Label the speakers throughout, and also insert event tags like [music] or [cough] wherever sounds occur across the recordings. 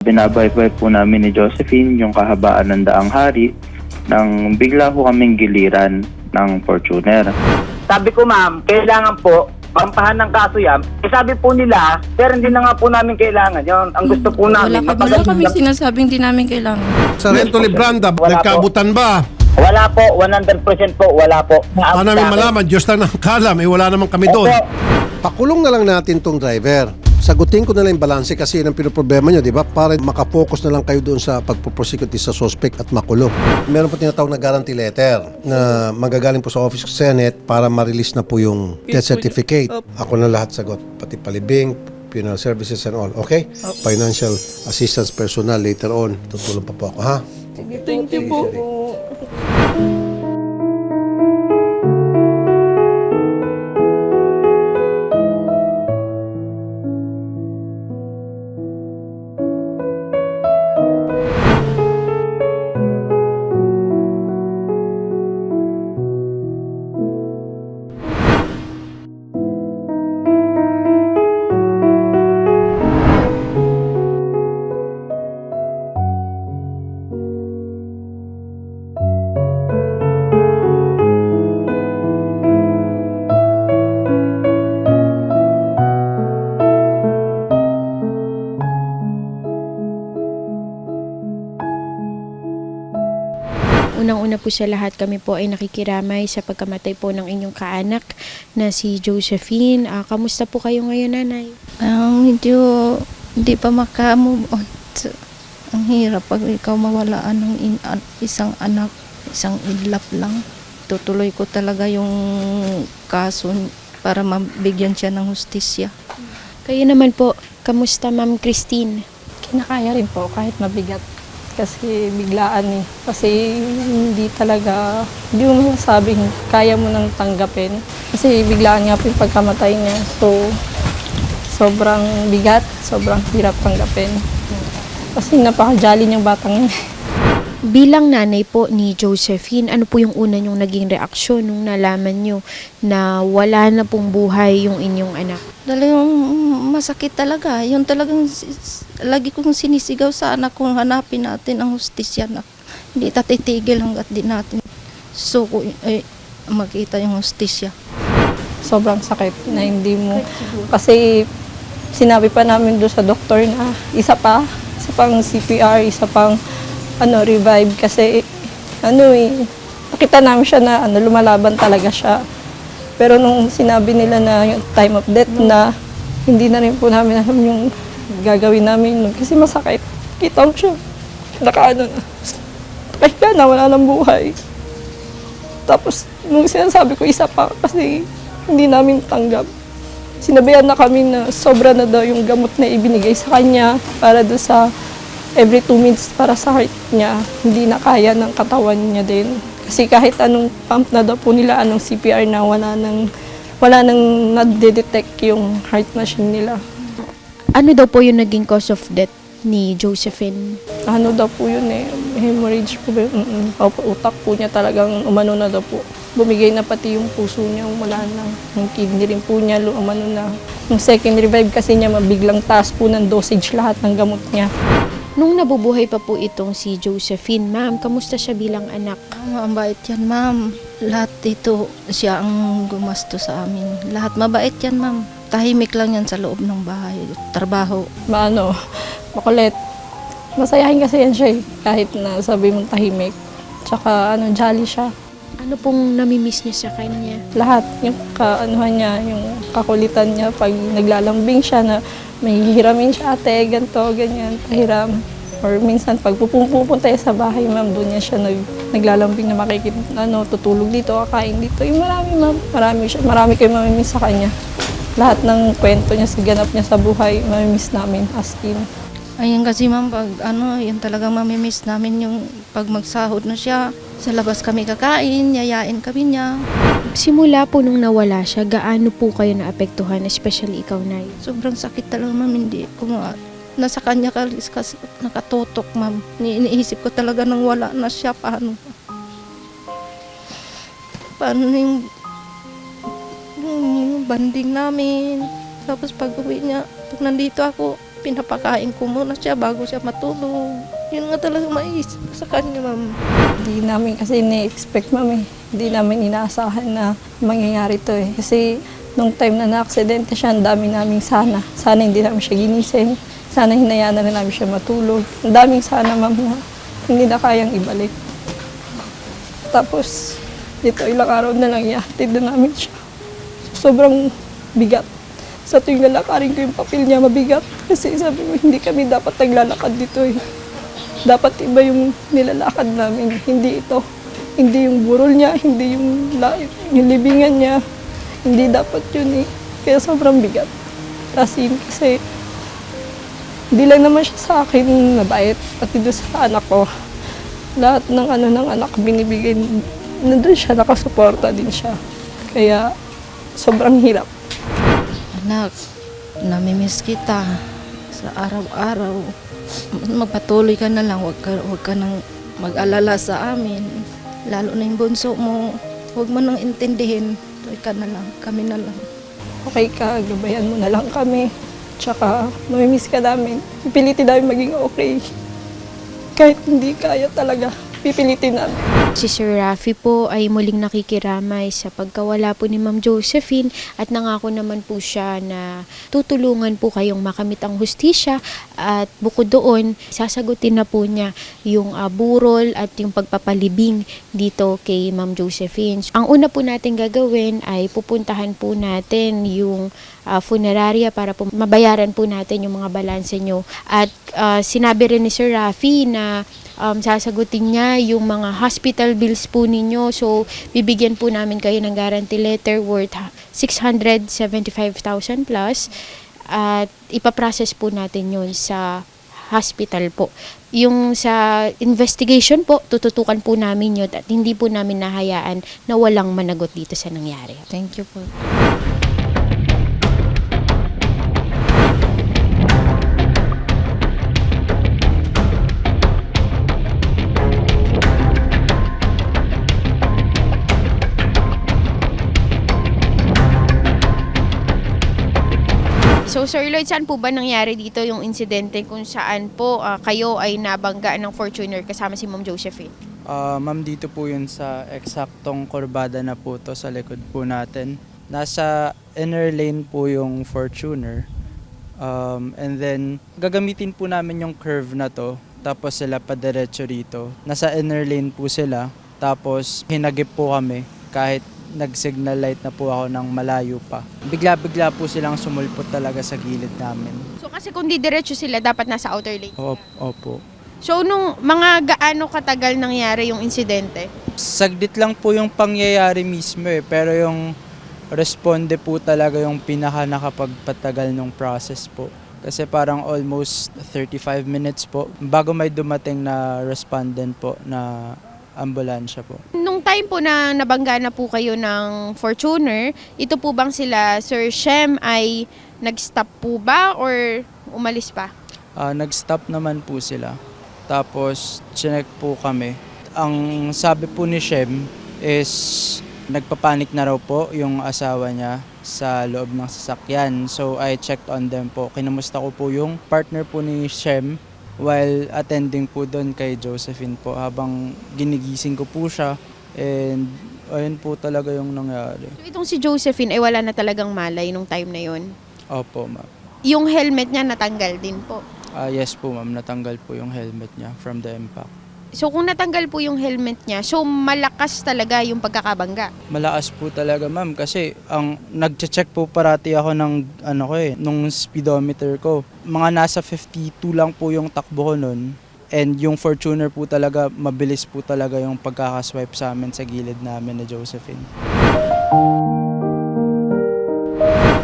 Speaker 1: Binabaybay po namin ni Josephine yung kahabaan ng daang hari nang bigla po kaming giliran ng Fortuner.
Speaker 2: Sabi ko ma'am, kailangan po pampahan ng kaso yan. Eh sabi po nila, sir hindi na nga po namin kailangan yun. Ang gusto po
Speaker 3: Wala,
Speaker 2: namin,
Speaker 3: wala
Speaker 2: mapaganda-
Speaker 3: kami sinasabing di namin kailangan.
Speaker 4: Sargento Libranda,
Speaker 2: Wala
Speaker 4: nagkabutan ba?
Speaker 2: Wala po, 100% po, wala po.
Speaker 4: Paano namin malaman? Diyos lang ang kalam. Eh, wala naman kami doon.
Speaker 2: Opo.
Speaker 4: Pakulong na lang natin tong driver. Sagutin ko na lang yung balanse kasi yun ang pinoproblema nyo, di ba? Para makafocus na lang kayo doon sa pagpuprosecute sa suspect at makulong. Meron po tinatawag na guarantee letter na magagaling po sa Office of Senate para ma-release na po yung death certificate. Ako na lahat sagot, pati palibing, funeral services and all. Okay? Financial assistance personal later on. Tutulong pa po ako, ha?
Speaker 3: Thank you po.
Speaker 5: Po sa lahat kami po ay nakikiramay sa pagkamatay po ng inyong kaanak na si Josephine. Ah, kamusta po kayo ngayon, nanay?
Speaker 3: Ang medyo hindi pa makamove on. So, ang hirap pag ikaw mawalaan ng in- an- isang anak, isang idlap lang. Tutuloy ko talaga yung kaso para mabigyan siya ng hustisya.
Speaker 5: Kayo naman po, kamusta Ma'am Christine?
Speaker 6: kinakaya rin po kahit mabigat. Kasi biglaan eh. Kasi hindi talaga, hindi mo masasabing kaya mo nang tanggapin. Kasi biglaan nga po yung pagkamatay niya. So, sobrang bigat, sobrang hirap tanggapin. Kasi napaka-jolly niyang batang. [laughs]
Speaker 5: Bilang nanay po ni Josephine, ano po yung una niyong naging reaksyon nung nalaman niyo na wala na pong buhay yung inyong anak?
Speaker 3: Talagang masakit talaga. Yung talagang lagi kong sinisigaw sa anak ko, hanapin natin ang hustisya na hindi tatitigil hanggat di natin suko eh, makita yung hustisya.
Speaker 6: Sobrang sakit na hindi mo. Kasi sinabi pa namin doon sa doktor na isa pa, isa pang CPR, isa pang ano, revive kasi ano eh, nakita namin siya na ano, lumalaban talaga siya. Pero nung sinabi nila na yung time of death na hindi na rin po namin alam yung gagawin namin nun kasi masakit. Kita mo siya, nakaano na. Nakahiga na, wala nang buhay. Tapos, nung sinasabi ko isa pa, kasi hindi namin tanggap. Sinabihan na kami na sobra na daw yung gamot na ibinigay sa kanya para do sa every two minutes para sa heart niya. Hindi na kaya ng katawan niya din. Kasi kahit anong pump na daw po nila, anong CPR na wala nang wala nang nadedetect yung heart machine nila.
Speaker 5: Ano daw po yung naging cause of death ni Josephine?
Speaker 6: Ano daw po yun eh, hemorrhage po ba yun? Mm-mm. Utak po niya talagang umano na daw po. Bumigay na pati yung puso niya, wala na. Yung kidney rin po niya, umano na. Yung second revive kasi niya, mabiglang taas po ng dosage lahat ng gamot niya.
Speaker 5: Nung nabubuhay pa po itong si Josephine, ma'am, kamusta siya bilang anak?
Speaker 3: Ang mabait yan, ma'am. Lahat ito, siya ang gumasto sa amin. Lahat mabait yan, ma'am. Tahimik lang yan sa loob ng bahay. Trabaho.
Speaker 6: Maano, makulit. Masayahin kasi yan siya eh, kahit na sabi mong tahimik. Tsaka ano, jolly siya.
Speaker 5: Ano pong namimiss niya sa kanya?
Speaker 6: lahat, yung kaanuhan niya, yung kakulitan niya pag naglalambing siya na may hihiramin siya, ate, ganto, ganyan, pahiram. Or minsan pag pupunta sa bahay, ma'am, doon niya siya nag, naglalambing na makikita, ano, tutulog dito, kakain dito. Yung marami, ma'am, marami, siya, marami kayo mamimiss sa kanya. Lahat ng kwento niya, sa ganap niya sa buhay, mamimiss namin, as in.
Speaker 3: Ayun kasi ma'am, pag ano, yun talagang mamimiss namin yung pag magsahod na siya. Sa labas kami kakain, yayain kami niya.
Speaker 5: Simula po nung nawala siya, gaano po kayo naapektuhan, especially ikaw, Nay?
Speaker 3: Sobrang sakit talaga ma'am, hindi ko ma- nasa kanya ka kasi nakatotok ma'am. Ni- Iniisip ko talaga nang wala na siya, paano? Paano na yung, yung banding namin? Tapos pag uwi niya, pag nandito ako, pinapakain ko muna siya bago siya matulog. Yun nga talaga maisip ko sa kanya, ma'am.
Speaker 6: Hindi namin kasi ni-expect, ma'am eh. Hindi namin inaasahan na mangyayari to eh. Kasi nung time na na-aksidente siya, ang dami naming sana. Sana hindi namin siya ginising. Sana hinayaan na rin namin siya matulog. Ang daming sana, ma'am, na hindi na kayang ibalik. Tapos, dito ilang araw na lang ihatid na namin siya. Sobrang bigat. Sa tuwing lalakarin ko yung papel niya, mabigat. Kasi sabi mo, hindi kami dapat naglalakad dito eh. Dapat iba yung nilalakad namin, hindi ito. Hindi yung burol niya, hindi yung, yung libingan niya. Hindi dapat yun eh. Kaya sobrang bigat. As in, kasi hindi lang naman siya sa akin mabait, pati doon sa anak ko. Lahat ng ano ng anak binibigay, nandun siya, nakasuporta din siya. Kaya sobrang hirap.
Speaker 3: Anak, namimiss kita sa araw-araw. Magpatuloy ka na lang, huwag ka, huwag ka nang mag-alala sa amin. Lalo na yung bunso mo, huwag mo nang intindihin. Tuloy ka na lang, kami na lang.
Speaker 6: okay ka, gabayan mo na lang kami. Tsaka, mamimiss ka namin. Pipilitin namin maging okay. Kahit hindi kaya talaga, pipilitin namin.
Speaker 5: Si Sir Rafi po ay muling nakikiramay sa pagkawala po ni Ma'am Josephine at nangako naman po siya na tutulungan po kayong makamit ang hustisya at bukod doon, sasagutin na po niya yung ah, burol at yung pagpapalibing dito kay Ma'am Josephine. Ang una po natin gagawin ay pupuntahan po natin yung ah, funeraria para po mabayaran po natin yung mga balanse nyo. At ah, sinabi rin ni Sir Rafi na um, sasagutin niya yung mga hospital bills po ninyo. So, bibigyan po namin kayo ng guarantee letter worth ha- 675,000 plus at ipaprocess po natin yun sa hospital po. Yung sa investigation po, tututukan po namin yun at hindi po namin nahayaan na walang managot dito sa nangyari.
Speaker 3: Thank you po.
Speaker 5: So Sir Lloyd, saan po ba nangyari dito yung insidente kung saan po ah, kayo ay nabangga ng Fortuner kasama si Ma'am Josephine?
Speaker 7: Ah, ma'am, dito po yun sa eksaktong kurbada na po to sa likod po natin. Nasa inner lane po yung Fortuner. Um, and then, gagamitin po namin yung curve na to. Tapos sila padiretso rito. Nasa inner lane po sila. Tapos, hinagip po kami kahit nag-signal light na po ako ng malayo pa. Bigla-bigla po silang sumulpot talaga sa gilid namin.
Speaker 5: So kasi kung didiretso sila, dapat nasa outer lane.
Speaker 7: Op- opo.
Speaker 5: So nung mga gaano katagal nangyari yung insidente?
Speaker 7: saglit lang po yung pangyayari mismo eh. Pero yung responde po talaga yung pinaka nakapagpatagal ng process po. Kasi parang almost 35 minutes po bago may dumating na respondent po na ambulansya po.
Speaker 5: Nung time po na nabangga na po kayo ng Fortuner, ito po bang sila Sir Shem ay nag-stop po ba or umalis pa?
Speaker 7: Ah, nag-stop naman po sila. Tapos, chinek po kami. Ang sabi po ni Shem is nagpapanik na raw po yung asawa niya sa loob ng sasakyan. So, I checked on them po. Kinumusta ko po yung partner po ni Shem while attending po doon kay Josephine po habang ginigising ko po siya. And ayun po talaga yung nangyari.
Speaker 5: So itong si Josephine ay wala na talagang malay nung time na yon.
Speaker 7: Opo, ma'am.
Speaker 5: Yung helmet niya natanggal din po.
Speaker 7: Ah, yes po, ma'am. Natanggal po yung helmet niya from the impact.
Speaker 5: So kung natanggal po yung helmet niya, so malakas talaga yung pagkakabangga.
Speaker 7: Malakas po talaga ma'am kasi ang nagche-check po parati ako ng ano ko eh, nung speedometer ko. Mga nasa 52 lang po yung takbo ko nun. And yung Fortuner po talaga, mabilis po talaga yung pagkakaswipe sa amin sa gilid namin ni Josephine.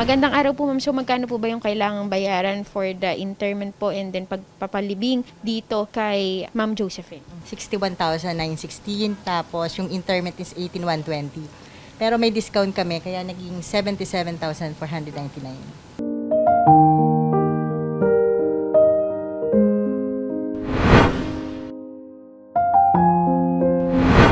Speaker 5: Magandang araw po ma'am. So magkano po ba yung kailangang bayaran for the interment po and then pagpapalibing dito kay Ma'am Josephine?
Speaker 8: 61,916 tapos yung interment is 18,120. Pero may discount kami kaya naging 77,499.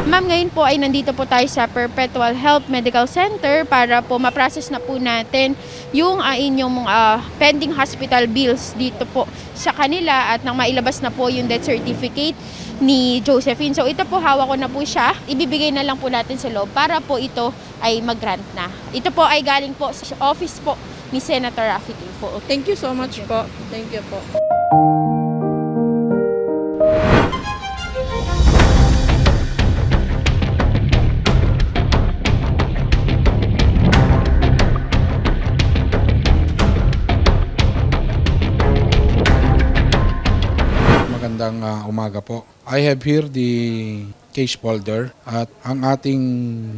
Speaker 5: Ma'am ngayon po ay nandito po tayo sa Perpetual Health Medical Center para po ma-process na po natin yung ah, inyong ah, pending hospital bills dito po sa kanila at nang mailabas na po yung death certificate ni Josephine. So ito po, hawak ko na po siya. Ibibigay na lang po natin sa loob para po ito ay mag-grant na. Ito po ay galing po sa office po ni Senator Raffy Tulfo.
Speaker 6: Thank you so much po. Thank you po.
Speaker 9: Umaga po. I have here the case folder at ang ating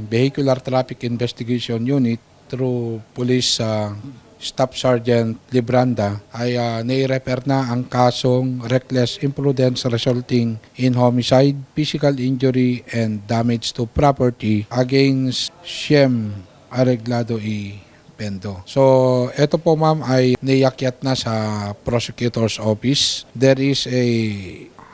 Speaker 9: Vehicular Traffic Investigation Unit through Police ah, Staff Sergeant Libranda ay uh, nai-refer na ang kasong reckless imprudence resulting in homicide, physical injury, and damage to property against Shem Areglado E. Pendo. So, ito po ma'am ay niyakyat na sa prosecutor's office. There is a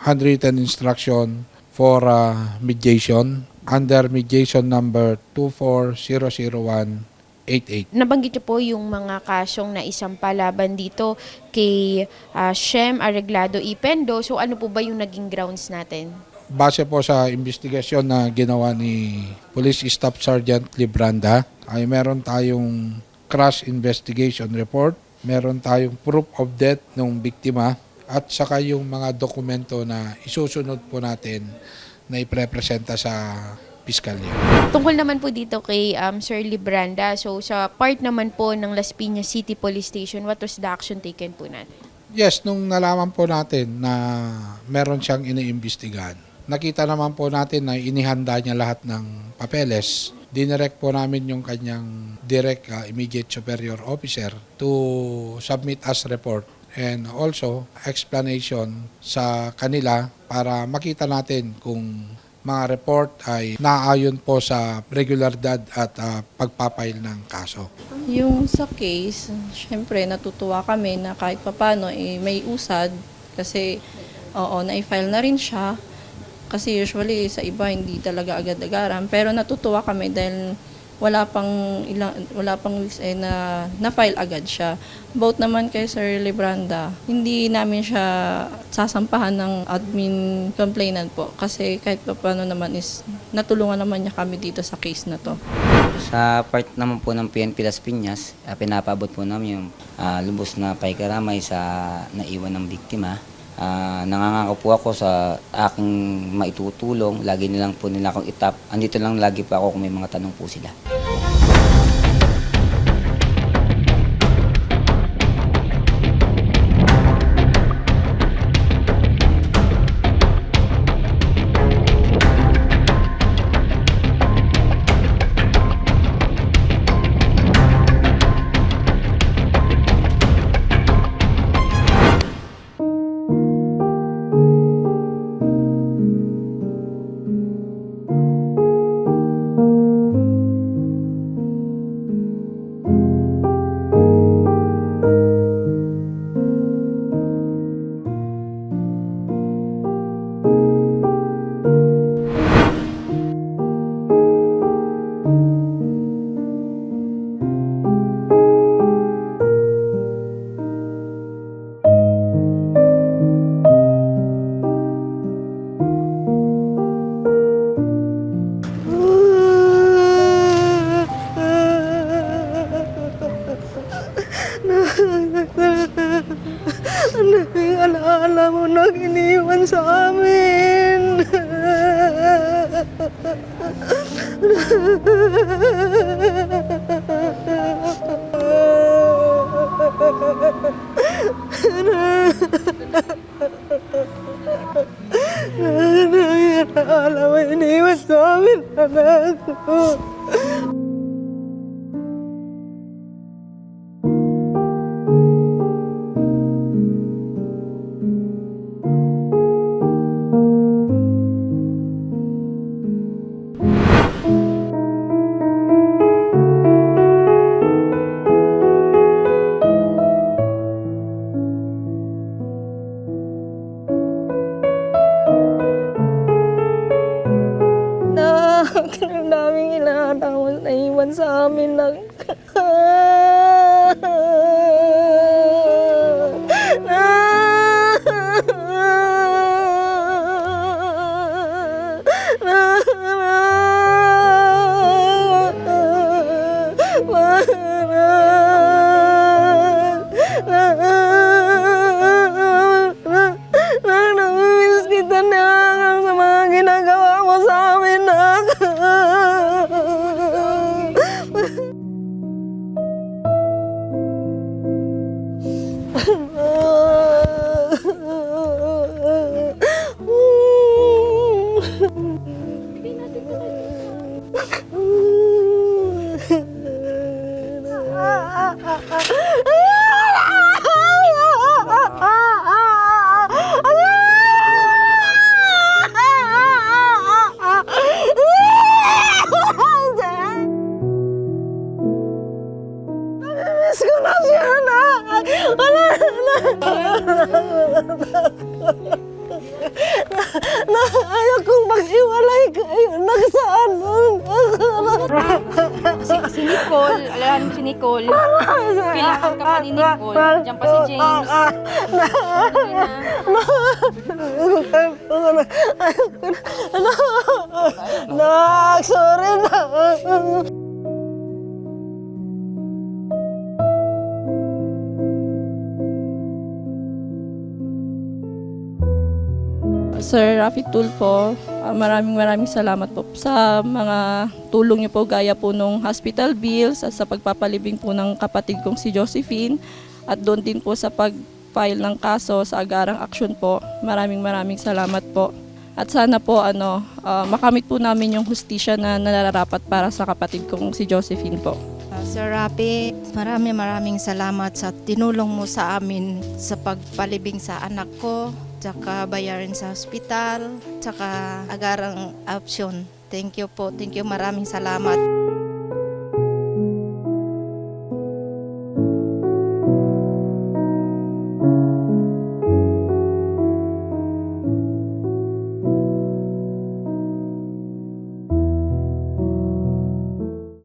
Speaker 9: handwritten instruction for uh, mediation under mediation number 2400188.
Speaker 5: Nabanggit niyo po yung mga kasyong na isang palaban dito kay ah, Shem Arreglado Ipendo. So ano po ba yung naging grounds natin?
Speaker 9: Base po sa investigasyon na ginawa ni Police Staff Sergeant Libranda, ay meron tayong crash investigation report, meron tayong proof of death ng biktima, at saka yung mga dokumento na isusunod po natin na iprepresenta sa piskalya.
Speaker 5: Tungkol naman po dito kay um, Sir Libranda, so sa part naman po ng Las Piñas City Police Station, what was the action taken po natin?
Speaker 9: Yes, nung nalaman po natin na meron siyang iniimbestigahan, nakita naman po natin na inihanda niya lahat ng papeles. Dinirect po namin yung kanyang direct uh, immediate superior officer to submit as report and also explanation sa kanila para makita natin kung mga report ay naayon po sa regularidad at uh, pagpapail ng kaso.
Speaker 6: Yung sa case, syempre natutuwa kami na kahit papano eh, may usad kasi oo, na-file na rin siya. Kasi usually sa iba hindi talaga agad-agaran. Pero natutuwa kami dahil wala pang ilang wala pang weeks eh na na-file agad siya. About naman kay Sir Libranda, hindi namin siya sasampahan ng admin complainant po kasi kahit pa paano naman is natulungan naman niya kami dito sa case na to.
Speaker 10: Sa part naman po ng PNP Las Piñas, ah, pinapabot po namin yung ah, lubos na paikaramay sa naiwan ng biktima. Ah, nangangako po ako sa aking maitutulong. Lagi nilang po nila akong itap. Andito lang lagi po ako kung may mga tanong po sila.
Speaker 6: Ang alaala mo iniwan sa amin, anak ko.
Speaker 11: Na.
Speaker 6: Nak, sorry na. Sir Rafi Tulfo, ah, maraming maraming salamat po sa mga tulong niyo po gaya po nung hospital bills at sa pagpapalibing po ng kapatid kong si Josephine at doon din po sa pag-file ng kaso sa agarang aksyon po. Maraming maraming salamat po. At sana po ano, ah, makamit po namin yung hustisya na nararapat para sa kapatid kong si Josephine po.
Speaker 3: Uh, Sir Rapi, maraming maraming salamat sa tinulong mo sa amin sa pagpalibing sa anak ko, tsaka bayarin sa ospital, tsaka agarang option. Thank you po. Thank you. Maraming salamat.